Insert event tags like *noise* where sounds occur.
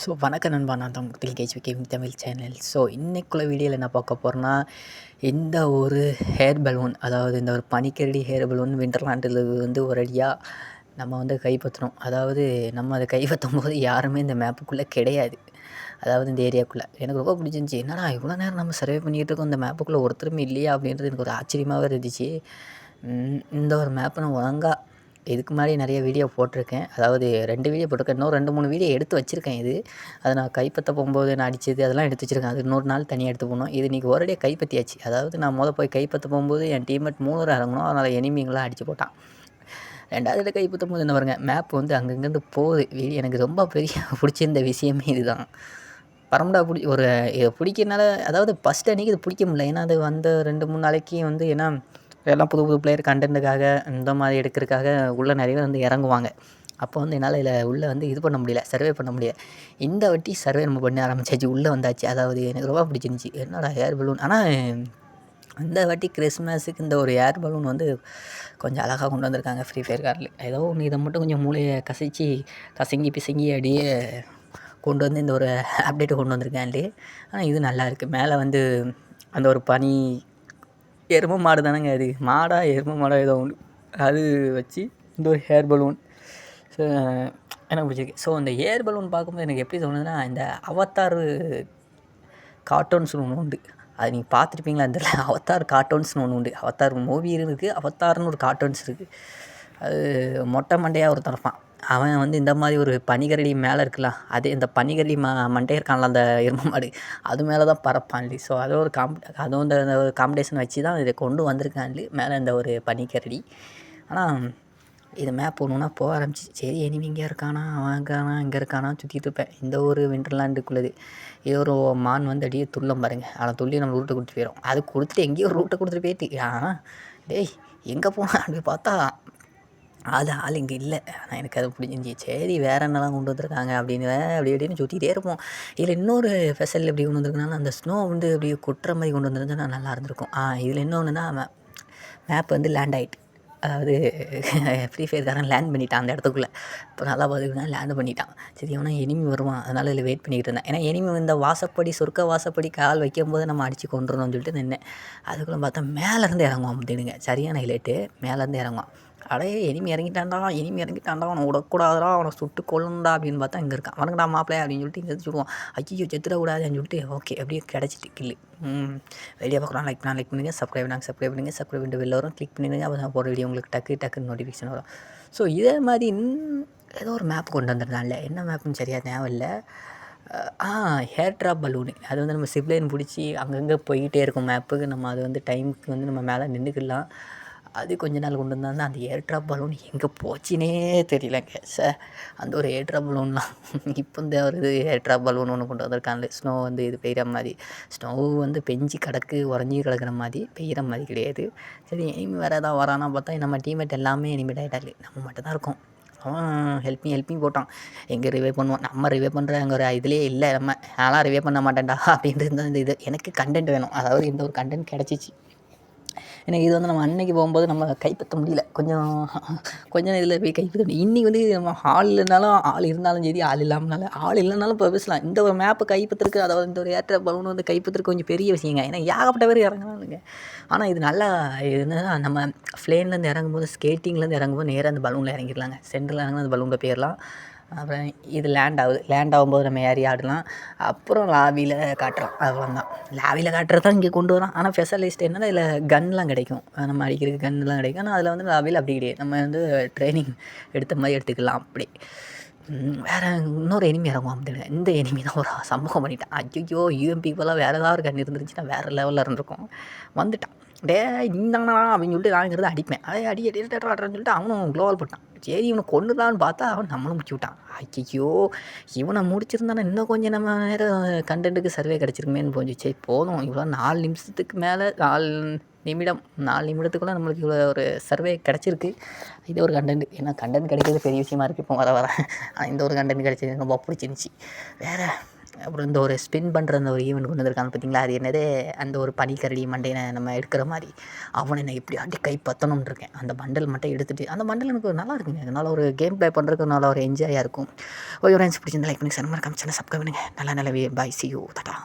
So வணக்கம் நண்பா. நான் தான் முத்தில் கேஜ் கேமிங் தமிழ் சேனல். ஸோ இன்றைக்குள்ள வீடியோவில் என்ன பார்க்க போகிறோன்னா இந்த ஒரு ஹேர் பலூன் அதாவது இந்த ஒரு பனிக்கரடி ஹேர் பலூன் விண்டர்லாண்டில் வந்து ஒரு அடியாக நம்ம வந்து கைப்பற்றணும். அதாவது நம்ம அதை கைப்பற்றும் போது யாருமே இந்த மேப்புக்குள்ளே கிடையாது. அதாவது இந்த ஏரியாக்குள்ளே. எனக்கு ரொம்ப பிடிச்சிருந்துச்சி. என்னடா இவ்வளோ நேரம் நம்ம சர்வே பண்ணிகிட்டு இருக்கோம். இந்த மேப்புக்குள்ளே ஒருத்தருமே இல்லையா அப்படின்றது எனக்கு ஒரு ஆச்சரியமாகவே இருந்துச்சு. இந்த ஒரு மேப்பை நான் ஒழுங்காக இதுக்கு முன்னாடி நிறைய வீடியோ போட்டிருக்கேன். அதாவது ரெண்டு வீடியோ போட்டிருக்கேன். இன்னும் ரெண்டு மூணு வீடியோ எடுத்து வச்சுருக்கேன் இது. அதை நான் கைப்பற்ற போகும்போது நான் அடித்தது அதெல்லாம் எடுத்து வச்சுருக்கேன். அது இன்னொரு நாள் தனியாக எடுத்து போகணும் இது இன்றைக்கி ஒரேடியாக கைப்பற்றியாச்சு. அதாவது நான் மொதல் போய் கைப்பற்ற போகும்போது என் டீம்மேட் மூணு இறங்கணும் அதனால் எனிமிங்களாம் அடித்து போட்டான். ரெண்டாவது இடம் கைப்பற்றும் போது என்ன பாருங்க மேப் வந்து அங்கங்கேருந்து போகுது. வீடியோ எனக்கு ரொம்ப பெரிய *laughs* பிடிச்சிருந்த விஷயமே இதுதான். பரமடா பிடி ஒரு இதை பிடிக்கிறனால அதாவது ஃபஸ்ட் அன்றைக்கி இது பிடிக்க முடியல. ஏன்னா அது வந்த ரெண்டு மூணு நாளைக்கு வந்து ஏன்னா எல்லாம் புது புது பிளேயர் கண்டென்ட்டுக்காக இந்த மாதிரி எடுக்கிறதுக்காக உள்ளே நிறைய பேர் வந்து இறங்குவாங்க. அப்போ வந்து என்னால் இதில் உள்ளே வந்து இது பண்ண முடியல சர்வே பண்ண முடியல. இந்த வாட்டி சர்வே நம்ம பண்ண ஆரம்பிச்சாச்சு உள்ளே வந்தாச்சு. அதாவது எனக்கு ரொம்ப பிடிச்சிருந்துச்சி. என்னடா ஏர் பலூன் ஆனால் இந்த வாட்டி கிறிஸ்மஸுக்கு இந்த ஒரு ஏர் பலூன் வந்து கொஞ்சம் அழகாக கொண்டு வந்திருக்காங்க ஃப்ரீ ஃபயர் காரில் ஏதோ ஒன்று இதை மட்டும் கொஞ்சம் மூளையை கசிச்சு கசங்கி பிசங்கி அப்படியே கொண்டு வந்து இந்த ஒரு அப்டேட்டை கொண்டு வந்திருக்காண்டி ஆனால் இது நல்லா இருக்குது மேலே வந்து அந்த ஒரு பனி எருமை மாடு தானேங்க அது. மாடா எருமை மாடா ஏதோ ஒன்று அது வச்சு இந்த ஒரு ஹேர் பலூன் ஸோ எனக்கு பிடிச்சிருக்கு. ஸோ அந்த ஏர் பலூன் பார்க்கும்போது எனக்கு எப்படி தோணுதுன்னா இந்த அவத்தார் கார்ட்டூன்ஸ்னு ஒன்று உண்டு. அது நீங்கள் பார்த்துருப்பீங்களா அந்த அவத்தார் கார்ட்டூன்ஸ்னு ஒன்று உண்டு. அவத்தார் மூவி இருக்குது அவத்தார்னு ஒரு கார்ட்டூன்ஸ் இருக்குது. அது மொட்டை மண்டையாக ஒருத்தன் இருப்பான் அவன் வந்து இந்த மாதிரி ஒரு பனிகரடி மேலே இருக்கலாம் அதே இந்த பனிகரடி ம மண்டே இருக்கான்ல அந்த எருமை மாடு. அது மேலே தான் பறப்பான்லி ஸோ அதை ஒரு காம் அதுவும் இந்த இந்த ஒரு காம்படிஷன் வச்சு தான் இதை கொண்டு வந்திருக்கான்லி மேலே இந்த ஒரு பனிக்கரடி. ஆனால் இது மேப் ஒன்றுனா போக ஆரம்பிச்சு சரி எனிமி இங்கே இருக்கானா அவன் இருக்கானா இங்கே இருக்கானா சுற்றிட்டு இருப்பேன். இந்த ஒரு விண்டர்லாண்டுக்குள்ளது ஏதோ ஒரு மான் வந்து அடியே துள்ளம் பாருங்க. அதை துள்ளி நம்ம ரூட்டை கொடுத்து போயிடும் அது கொடுத்துட்டு எங்கேயோ ரூட்டை கொடுத்துட்டு போயிட்டு ஆனால் டேய் எங்கே போனா அப்படி பார்த்தா அது ஆள் இங்கே இல்லை. ஆனால் எனக்கு அது பிடிச்சிருந்துச்சி. சரி வேறு என்னெல்லாம் கொண்டு வந்திருக்காங்க அப்படின்னு அப்படி இப்படின்னு சுற்றிட்டே இருப்போம். இதில் இன்னொரு ஸ்பெஷல் எப்படி கொண்டு வந்திருக்குனாலும் அந்த ஸ்னோ வந்து அப்படியே கொட்டுற மாதிரி கொண்டு வந்திருந்தா நல்லா இருந்திருக்கும். ஆ இதில் இன்னொன்றுனா மேப் வந்து லேண்ட் ஆகிட்டு அதாவது ஃப்ரீ ஃபயர்காரன் லேண்ட் பண்ணிட்டான் அந்த இடத்துக்குள்ளே. இப்போ நல்லா பார்த்துக்கிட்டா லேண்ட் பண்ணிட்டான். சரி அவனா எனிமி வருவான். அதனால் இதில் வெயிட் பண்ணிக்கிட்டு இருந்தேன். ஏன்னா எனிமி இந்த வாசப்படி சொர்க்க வாசப்படி கால் வைக்கும்போது நம்ம அடித்து கொண்டுறோம்னு சொல்லிட்டு நின்னேன். அதுக்குள்ளே பார்த்தா மேலேருந்து இறங்குவான் அப்படின்னுங்க சரியான ஹைலைட்டு மேலேருந்து இறங்குவான். அடே எனிமி இறங்கிட்டான்டா எனிமி இறங்கிட்டான்டா அவனை விடக்கூடாதுடா அவனை சுட்டு கொல்லணும்டா அப்படின்னு பார்த்தா இங்கே இருக்கான். வணக்கடா மாப்பிள்ளை அப்படின்னு சொல்லிட்டு இங்கே சொல்லுவான். ஐயோ செத்துடக்கூடாதுன்னு சொல்லிட்டு ஓகே அப்படியே கிடச்சிட்டு கில்லு. வெளியே பார்க்குறோம். லைக் பண்ணால் லைக் பண்ணுங்கள் சப்ஸ்கிரைப் பண்ணாங்க சப்ஸ்கிரைப் பண்ணுங்கள் சப்ஸ்கிரைப் பண்ணிட்டு வெளில வரும். கிளிக் பண்ணிடுங்க அப்போ தான் போகிற வீடியோ உங்களுக்கு டக்கு டக்குன்னு நோட்டிஃபிகேஷன் வரும். ஸோ இதே மாதிரி ஏதோ ஒரு மேப் கொண்டு வந்திருந்தான்ல. என்ன மேப்னு சரியாக ஞாபகம் இல்லை. ஆ ஹேர் ட்ராப் பலூனு அது வந்து நம்ம சிப்லைன் பிடிச்சி அங்கங்கே போய்கிட்டே இருக்கும் மேப்புக்கு நம்ம அது வந்து டைமுக்கு வந்து நம்ம மேலே நின்றுக்கலாம் அது கொஞ்ச நாள் கொண்டு வந்தாங்க அந்த ஏர் ட்ராப் பலூன் எங்கே போச்சுனே தெரியலங்க சார் அந்த ஒரு ஏர்ட்ராப் பலூன்லாம் இப்போ இந்த ஒரு இது ஏர் பலூன் ஒன்று கொண்டு வந்திருக்காங்களே ஸ்னோ வந்து இது பெய்கிற மாதிரி. ஸ்னோ வந்து பெஞ்சு கிடக்கு உறைஞ்சி கிடக்குற மாதிரி பெய்கிற மாதிரி கிடையாது. சரி இனிமேல் வேறு ஏதாவது வரானா பார்த்தா நம்ம டீம்மேட் எல்லாமே இனிமேட் ஆகிட்டாரு நம்ம மட்டும் தான் இருக்கோம். அவன் ஹெல்ப்பிங் ஹெல்ப்பிங் போட்டான். எங்கே ரிவே பண்ணுவான். நம்ம ரிவே பண்ணுற அங்கே ஒரு இதுலேயே இல்லை நம்ம. நான்லாம் ரிவே பண்ண மாட்டேன்டா அப்படின்றது இந்த இது. எனக்கு கண்டென்ட் வேணும். அதாவது இந்த ஒரு கண்டென்ட் கிடச்சிச்சு. ஏன்னா இது வந்து நம்ம அன்னைக்கு போகும்போது நம்ம கைப்பற்ற முடியல. கொஞ்சம் கொஞ்சம் இதில் போய் கைப்பற்ற முடியும் இன்றைக்கி வந்து நம்ம ஆள் இல்லைனாலும் ஆள் இருந்தாலும் சரி ஆள் இல்லாமனாலும் ஆள் இல்லைனாலும் இப்போ பேசலாம். இந்த ஒரு மேப்பை கைப்பற்றுக்கு அதாவது இந்த ஒரு ஏற்ற பலூன் வந்து கைப்பற்றுறதுக்கு கொஞ்சம் பெரிய விஷயங்க. ஏன்னா ஏகப்பட்ட பேர் இறங்குறானுங்க. ஆனால் இது நல்லா என்னன்னா நம்ம ஃப்ளேன்லேருந்து இறங்கும்போது ஸ்கேட்டிங்லேருந்து இறங்கும்போது நேராக அந்த பலூனில் இறங்கிடலாங்க. சென்டரில் இறங்கினா அந்த பலூனில் போயிடலாம். அப்புறம் இது லேண்ட் ஆகுது. லேண்ட் ஆகும்போது நம்ம ஏறி ஆடலாம். அப்புறம் லாபியில் காட்டுறோம். அவ்வளோதான் லாபியில் காட்டுறது தான் இங்கே கொண்டு வரோம் ஆனால் ஸ்பெஷலிஸ்ட் என்னன்னா இதில் கன்லாம் கிடைக்கும். நம்ம அடிக்கிறதுக்கு கன்லாம் கிடைக்கும். ஆனால் அதில் வந்து லாபியில் அப்படி கிடையாது. நம்ம வந்து ட்ரைனிங் எடுத்த மாதிரி எடுத்துக்கலாம். அப்படி. வேறு இன்னொரு எனிமி இறங்குவோம் அப்படின்னு இந்த எனிமி தான் ஒரு சமூகம் பண்ணிட்டான். ஐயோ யூஎம்பி இப்போலாம் வேறு ஏதாவது ஒரு கன் இருந்துருச்சுன்னா வேறு லெவலில் இருந்திருக்கும். வந்துட்டான். டே இந்தாங்கண்ணா அப்படின்னு சொல்லிட்டு நாங்கிறது அடிப்பேன். அதே அடி அடி ஆடுறேன்னு சொல்லிட்டு அவனும் குளோவால் போட்டான். சரி இவனை கொண்டுதான்னு பார்த்தா அவன் நம்மளும் முக்கி விட்டான். ஐயோ இவனை முடிச்சிருந்தானே இன்னும் கொஞ்சம் நம்ம நேரம் கண்டென்ட்டுக்கு சர்வே கிடச்சிருக்குமேன்னு போச்சு. சரி போதும். இவ்வளோ நாலு நிமிஷத்துக்கு மேலே நாலு நிமிடம் நாலு நிமிடத்துக்குள்ளே நம்மளுக்கு இவ்வளோ ஒரு சர்வே கிடச்சிருக்கு. இது ஒரு கண்டென்ட் ஏன்னா கண்டென்ட் கிடைக்கிறது பெரிய விஷயமா இருக்குது இப்போ வர வர. இந்த ஒரு கண்டென்ட் கிடச்சது ரொம்ப பிடிச்சிருந்துச்சி. வேறு அப்புறம் இந்த ஒரு ஸ்பின் பண்ணுற அந்த ஒரு ஈவெண்ட் கொண்டு வந்திருக்காங்க பார்த்தீங்களா அது என்னது? அந்த ஒரு பனிக்கரடி மண்டையை நம்ம எடுக்கிற மாதிரி. அவனை நான் எப்படி அடி கை பத்தணும்னு இருக்கேன். அந்த பண்டல் மட்டும் எடுத்துகிட்டு அந்த பண்டல் எனக்கு நல்லா இருக்குங்க. அதனால் ஒரு கேம் ப்ளே பண்ணுறதுக்கு நல்லா ஒரு என்ஜாயாக இருக்கும். ஓகே ஃப்ரெண்ட்ஸ் பிடிச்சிருந்தா லைக் பண்ணி சினிமா மறக்காம சேனல் சப்ஸ்கிரைப் பண்ணுங்கள் நல்ல நல்ல பாய் சி யூ தட்டா